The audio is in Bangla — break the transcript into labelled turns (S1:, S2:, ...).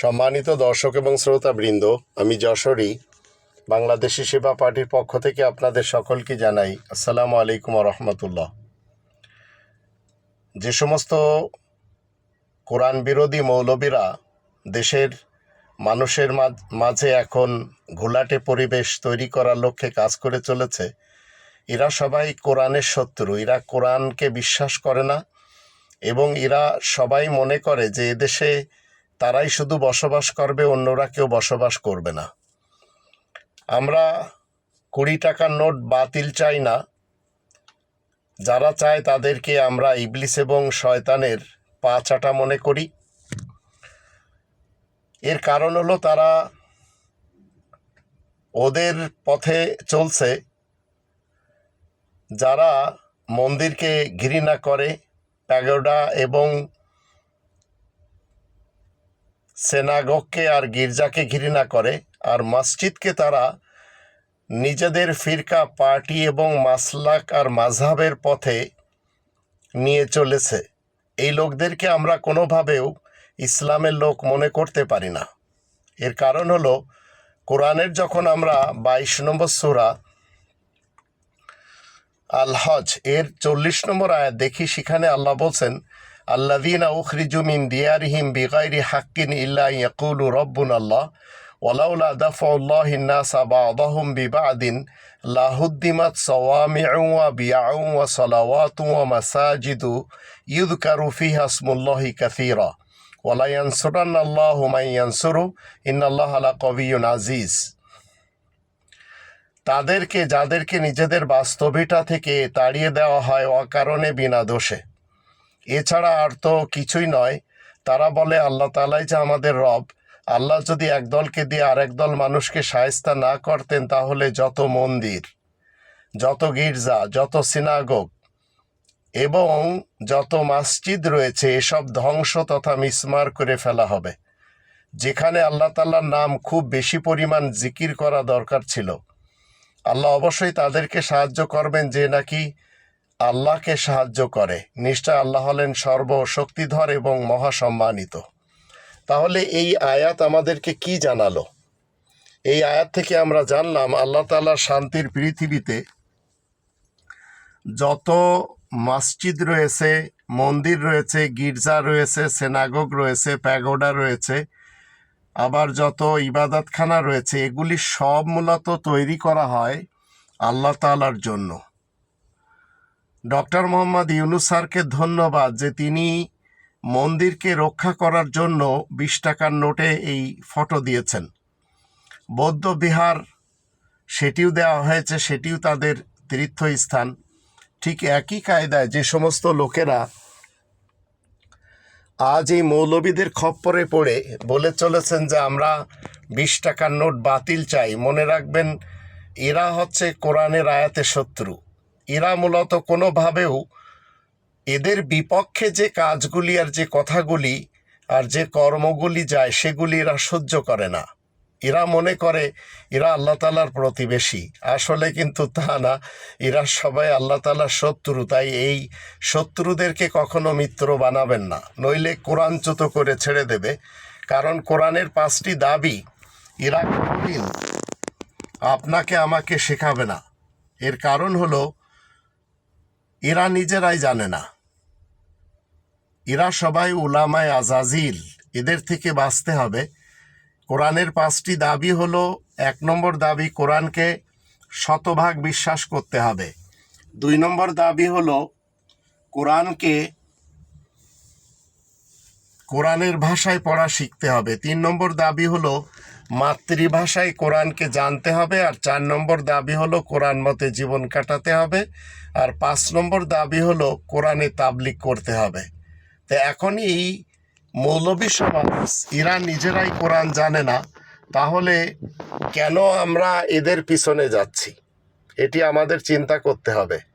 S1: সম্মানিত দর্শক এবং শ্রোতাবৃন্দ, আমি যশোরী, বাংলাদেশি সেবা পার্টির পক্ষ থেকে আপনাদের সকলকে জানাই আসসালামু আলাইকুম রহমতুল্লাহ। যে সমস্ত কোরআন বিরোধী মৌলবীরা দেশের মানুষের মাঝ- মাঝে এখন ঘোলাটে পরিবেশ তৈরি করার লক্ষ্যে কাজ করে চলেছে, এরা সবাই কোরআনের শত্রু, এরা কোরআনকে বিশ্বাস করে না এবং এরা সবাই মনে করে যে এদেশে তারাই শুধু বসবাস করবে, অন্যরা কেউ বসবাস করবে না। আমরা কুড়ি টাকার নোট বাতিল চাই না। যারা চায় তাদেরকে আমরা ইবলিস এবং শয়তানের পা চাটা মনে করি। এর কারণ হলো তারা ওদের পথে চলছে। যারা মন্দিরকে ঘৃণা করে, প্যাগোডা এবং সেনাগগকে আর গির্জাকে ঘৃণা করে, আর মসজিদকে তারা নিজেদের ফিরকা, পার্টি এবং মাসলাক আর মাঝহাবের পথে নিয়ে চলেছে। এই লোকদেরকে আমরা কোনোভাবেও ইসলামের লোক মনে করতে পারি না। এর কারণ হলো, কোরআনের যখন আমরা বাইশ নম্বর সুরা আল হজ এর চল্লিশ নম্বর আয়াত দেখি, সেখানে আল্লাহ বলছেন আল্লাদিনা উখরিজু মিন দিয়ারিহিম বিগাইরি হাক্কিন ইল্লা ইয়াকুলু রব্বুন আল্লাহ ওলাউলা দাফাউল্লাহ নাসা বাদাহুম বিবাদিন লাহুদ্দিমাত সওয়ামিউ ওয়া বিয়াউ ওয়া সালাওয়াতু ওয়া মাসাজিদু ইউযকারু ফিহা ইসমুল্লাহি কাসীরা ওয়ালা ইয়ানসুরান্না আল্লাহু মান ইয়ানসুরু, ইন্নাল্লাহা আলা কবিয়্যুন আজিজ তাদেরকে, যাদেরকে নিজেদের বাস্তবিতা থেকে তাড়িয়ে দেওয়া হয় অকারণে বিনা দোষে। এছাড়া আর তো কিছুই নয়। তারা বলে, আল্লাহ তালাই যে আমাদের রব। আল্লাহ যদি এক দলকে দিয়ে আরেক দল মানুষকে সায়স্তা না করতেন, তাহলে যত মন্দির, যত গির্জা, যত সিনাগোগ এবং যত মসজিদ রয়েছে, এসব ধ্বংস তথা মিসমার করে ফেলা হবে। যেখানে আল্লাহ তাল্লার নাম খুব বেশি পরিমাণ জিকির করা দরকার ছিল। আল্লাহ অবশ্যই তাদেরকে সাহায্য করবেন যে নাকি আল্লাহকে সাহায্য করে। নিশ্চয় আল্লাহ হলেন সর্বশক্তিধর এবং মহাসম্মানিত। তাহলে এই আয়াত আমাদেরকে কি জানালো? এই আয়াত থেকে আমরা জানলাম, আল্লাহ তাআলার শান্তির পৃথিবীতে যত মসজিদ রয়েছে, মন্দির রয়েছে, গির্জা রয়েছে সেনাগোগ রয়েছে, প্যাগোডা রয়েছে, আবার যত ইবাদতখানা রয়েছে, এগুলি সব মূলত তৈরি করা হয় আল্লাহ তাআলার জন্য। ডক্টর মোহাম্মদ ইউনুস স্যারকে ধন্যবাদ যে তিনি মন্দিরকে রক্ষা করার জন্য বিশ টাকার নোটে এই ফটো দিয়েছেন। বৌদ্ধ বিহার, সেটিও দেওয়া হয়েছে, সেটিও তাদের তীর্থস্থান। ঠিক একই কায়দায় যে সমস্ত লোকেরা আজ এই মৌলবীদের খপ্পরে পড়ে বলে চলেছেন যে আমরা বিশ টাকার নোট বাতিল চাই। মনে রাখবেন, এরা হচ্ছে কোরআনের আয়াতের শত্রু। এরা মূলত কোনোভাবেও এদের বিপক্ষে যে কাজগুলি আর যে কথাগুলি আর যে কর্মগুলি যায় সেগুলি এরা সহ্য করে না। এরা মনে করে এরা আল্লাহ তালার প্রতিবেশী। আসলে কিন্তু তা না, এরা সবাই আল্লাহ তালার শত্রু, তাই এই শত্রুদেরকে কখনো মিত্র বানাবেন না। নইলে কোরআনচ্যুত করে ছেড়ে দেবে। কারণ কোরআনের পাঁচটি দাবি, এরা আপনাকে, আমাকে শেখাবে না। এর কারণ হলো এরা নিজেরাই জানে না। এরা সবাই উলামায় আজাজিল। এদের থেকে বাঁচতে হবে। কোরআনের পাঁচটি দাবি হলো, এক নম্বর দাবি কোরআনকে শতভাগ বিশ্বাস করতে হবে। দুই নম্বর দাবি হলো, কোরআনকে কোরআনের ভাষায় পড়া শিখতে হবে। তিন নম্বর দাবি হলো মাতৃভাষায় কোরআনকে জানতে হবে, আর চার নম্বর দাবি হলো কোরআন মতে জীবন কাটাতে হবে, আর পাঁচ নম্বর দাবি হলো কোরআনে তাবলিক করতে হবে। তো এখন এই মৌলবী সমাজ, এরা নিজেরাই কোরআন জানে না, তাহলে কেন আমরা এদের পিছনে যাচ্ছি? এটি আমাদের চিন্তা করতে হবে।